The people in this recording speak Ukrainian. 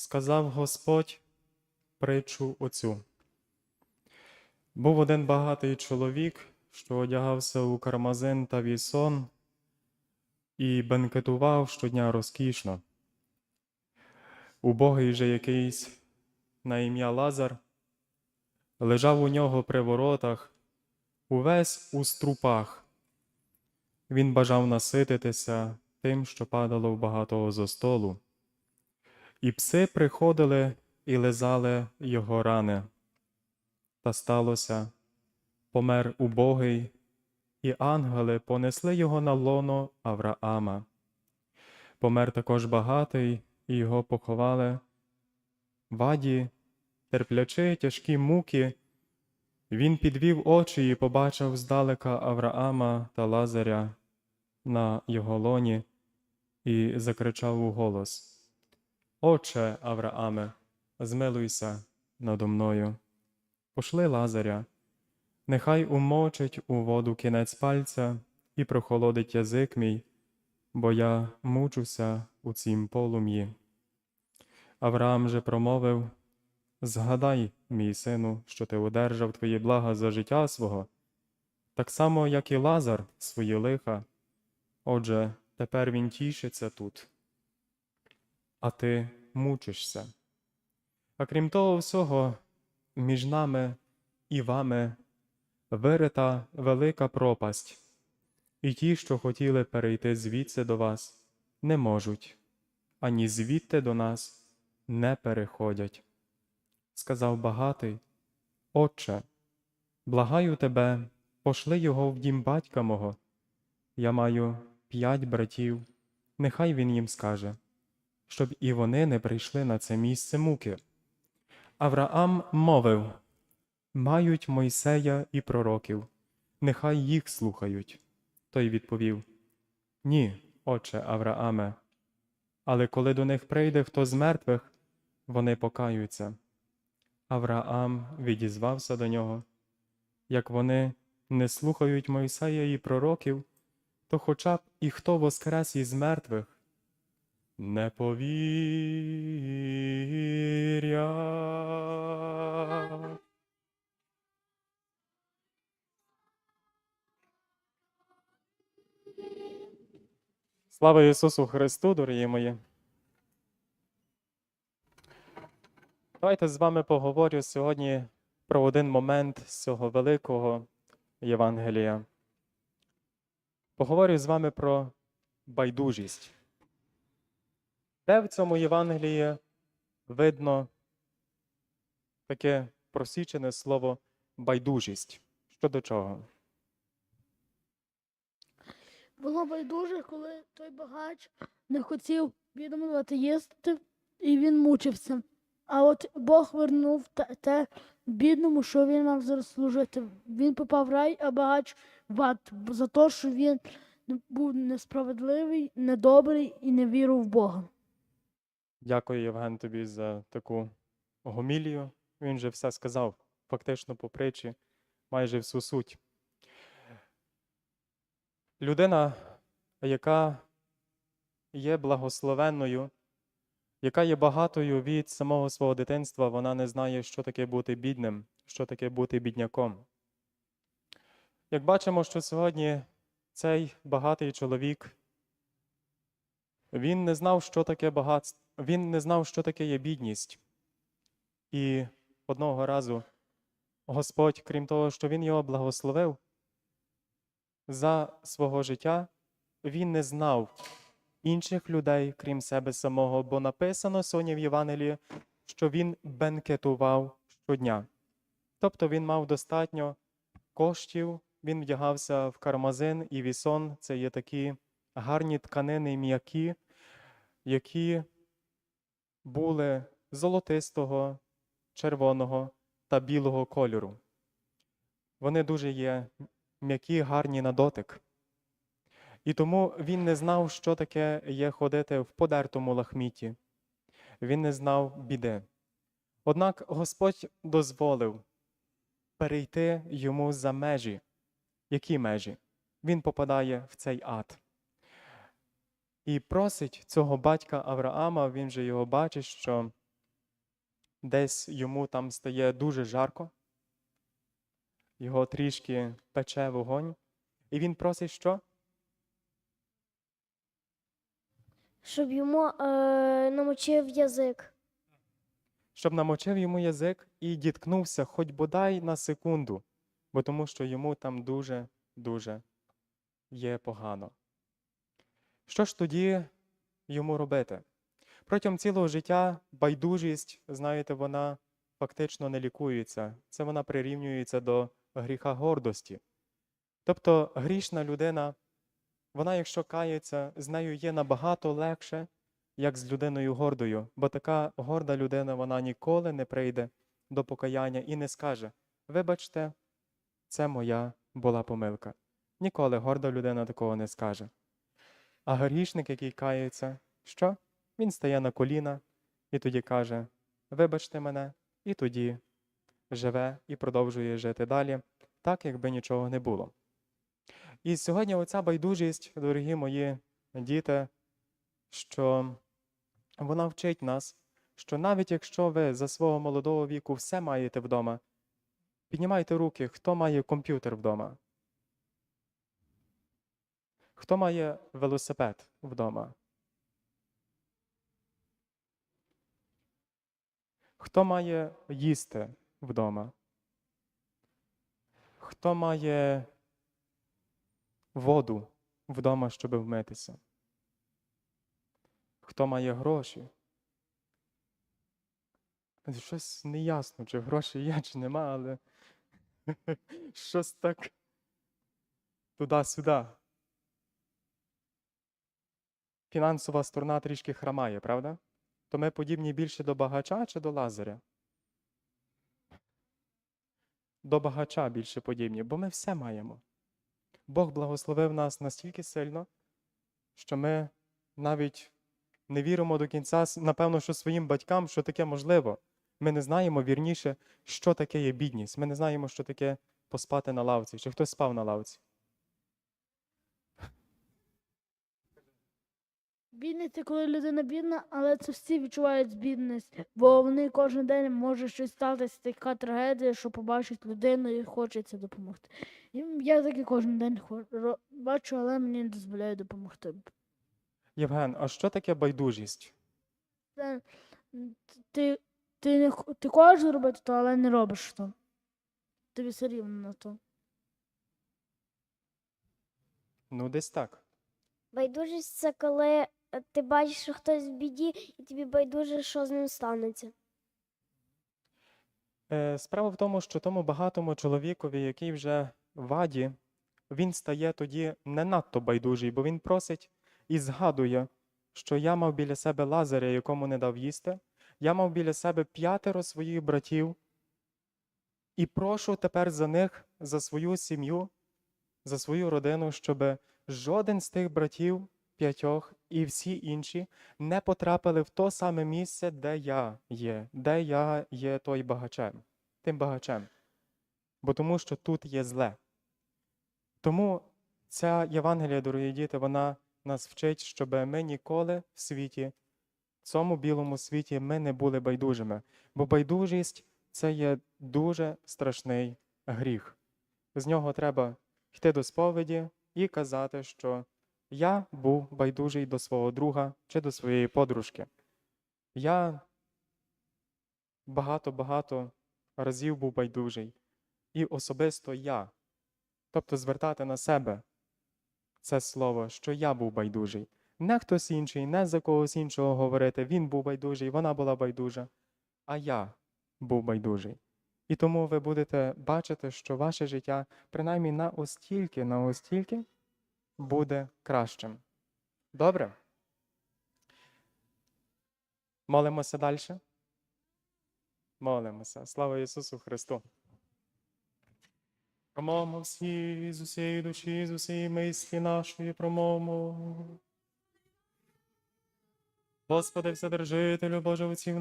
сказав Господь притчу оцю. Був один багатий чоловік, що одягався у кармазин та вісон і бенкетував щодня розкішно. Убогий же якийсь на ім'я Лазар лежав у нього при воротах, увесь у струпах. Він бажав насититися тим, що падало в багатого зо столу. І пси приходили і лизали його рани. Та сталося, помер убогий, і ангели понесли його на лоно Авраама. Помер також багатий, і його поховали. Ваді, терплячи тяжкі муки, він підвів очі і побачив здалека Авраама та Лазаря на його лоні і закричав у голос: Отче Аврааме, змилуйся надо мною. Пошли Лазаря, нехай умочить у воду кінець пальця і прохолодить язик мій, бо я мучуся у цім полум'ї. Авраам же промовив: Згадай, мій сину, що ти одержав твої блага за життя свого, так само, як і Лазар свої лиха. Отже, тепер він тішиться тут, а ти мучишся. А крім того всього, між нами і вами вирита велика пропасть, і ті, що хотіли перейти звідси до вас, не можуть, ані звідти до нас не переходять. Сказав багатий, Отче, благаю тебе, пошли його в дім батька мого. Я маю п'ять братів, нехай він їм скаже, щоб і вони не прийшли на це місце муки. Авраам мовив Мають Мойсея і пророків, нехай їх слухають. Той відповів Ні, отче Аврааме. Але коли до них прийде хто з мертвих, вони покаються. Авраам відізвався до нього. Як вони не слухають Мойсея і пророків, то хоча б і хто воскрес із мертвих, не повірять. Слава Ісусу Христу, дорогі мої! Давайте з вами поговорю сьогодні про один момент з цього великого Євангелія. Поговорю з вами про байдужість. Де в цьому Євангелії видно таке просічене слово байдужість? Що до чого? Було байдуже, коли той багач не хотів відомувати їсти, і він мучився. А от Бог вернув те бідному, що він мав заслужити. Він попав в рай, а багач в ад за те, що він був несправедливий, недобрий і не вірив в Бога. Дякую, Євген, тобі за таку гомілію. Він же все сказав, фактично по притчі, майже всю суть. Людина, яка є благословенною, яка є багатою від самого свого дитинства, вона не знає, що таке бути бідним, що таке бути бідняком. Як бачимо, що сьогодні цей багатий чоловік, він не знав, що таке багатство, він не знав, що таке є бідність. І одного разу Господь, крім того, що Він його благословив, за свого життя він не знав інших людей, крім себе самого, бо написано сьогодні в Євангелії, що він бенкетував щодня. Тобто він мав достатньо коштів, він вдягався в кармазин і вісон. Це є такі гарні тканини м'які, які були золотистого, червоного та білого кольору. Вони дуже є м'які, гарні на дотик. І тому він не знав, що таке є ходити в подертому лахміті. Він не знав біди. Однак Господь дозволив перейти йому за межі. Які межі? Він попадає в цей ад. І просить цього батька Авраама, він же його бачить, що десь йому там стає дуже жарко, його трішки пече вогонь, і він просить що? Щоб йому е, намочив язик. Щоб намочив йому язик і діткнувся хоч бодай на секунду, бо тому що йому там дуже-дуже є погано. Що ж тоді йому робити? Протягом цілого життя байдужість, знаєте, вона фактично не лікується. Це вона прирівнюється до гріха гордості. Тобто грішна людина, вона, якщо кається, з нею є набагато легше, як з людиною гордою, бо така горда людина, вона ніколи не прийде до покаяння і не скаже: Вибачте, це моя була помилка. Ніколи горда людина такого не скаже. А грішник, який кається, що? Він стає на коліна і тоді каже: Вибачте мене, і тоді живе і продовжує жити далі, так, якби нічого не було. І сьогодні оця байдужість, дорогі мої діти, що вона вчить нас, що навіть якщо ви за свого молодого віку все маєте вдома, піднімайте руки, хто має комп'ютер вдома? Хто має велосипед вдома? Хто має їсти вдома? Хто має воду вдома, щоб вмитися? Хто має гроші? Щось неясно, чи гроші є, чи нема, але щось так туди-сюди. Фінансова сторона трішки хромає, правда? То ми подібні більше до багача чи до лазаря? До багача більше подібні, бо ми все маємо. Бог благословив нас настільки сильно, що ми навіть не віримо до кінця, напевно, що своїм батькам, що таке можливо. Ми не знаємо вірніше, що таке є бідність. Ми не знаємо, що таке поспати на лавці. Чи хтось спав на лавці? Бідність це коли людина бідна, але це всі відчувають бідність, бо вони кожен день може щось статися, така трагедія, що побачить людину і хочеться допомогти. І я таки кожен день бачу, але мені не дозволяє допомогти. Євген, а що таке байдужість? Це, ти, ти, не, ти хочеш зробити то, але не робиш то. Тобі все рівно на то. Ну, десь так. Байдужість це коли ти бачиш, що хтось в біді, і тобі байдуже, що з ним станеться. Е, Справа в тому, що тому багатому чоловікові, який вже в аді, він стає тоді не надто байдужий, бо він просить і згадує, що я мав біля себе Лазаря, якому не дав їсти, я мав біля себе п'ятеро своїх братів, і прошу тепер за них, за свою сім'ю, за свою родину, щоб жоден з тих братів п'ятьох і всі інші не потрапили в то саме місце, де я є, де я є той багачем, тим багачем. Бо тому що тут є зле. Тому ця Євангелія, дорогі діти, вона нас вчить, щоб ми ніколи в світі, в цьому білому світі, ми не були байдужими. Бо байдужість це є дуже страшний гріх. З нього треба йти до сповіді і казати, що я був байдужий до свого друга чи до своєї подружки. Я багато-багато разів був байдужий. І особисто я. Тобто звертати на себе це слово, що я був байдужий. Не хтось інший, не за когось іншого говорити. Він був байдужий, вона була байдужа, а я був байдужий. І тому ви будете бачити, що ваше життя, принаймні на остільки, на остільки, буде кращим. Добре? Молимося далі? Молимося. Слава Ісусу Христу! Промовмо всі з усієї душі, з усієї мислі нашої промовмо. Господи, Вседержителю Боже, отців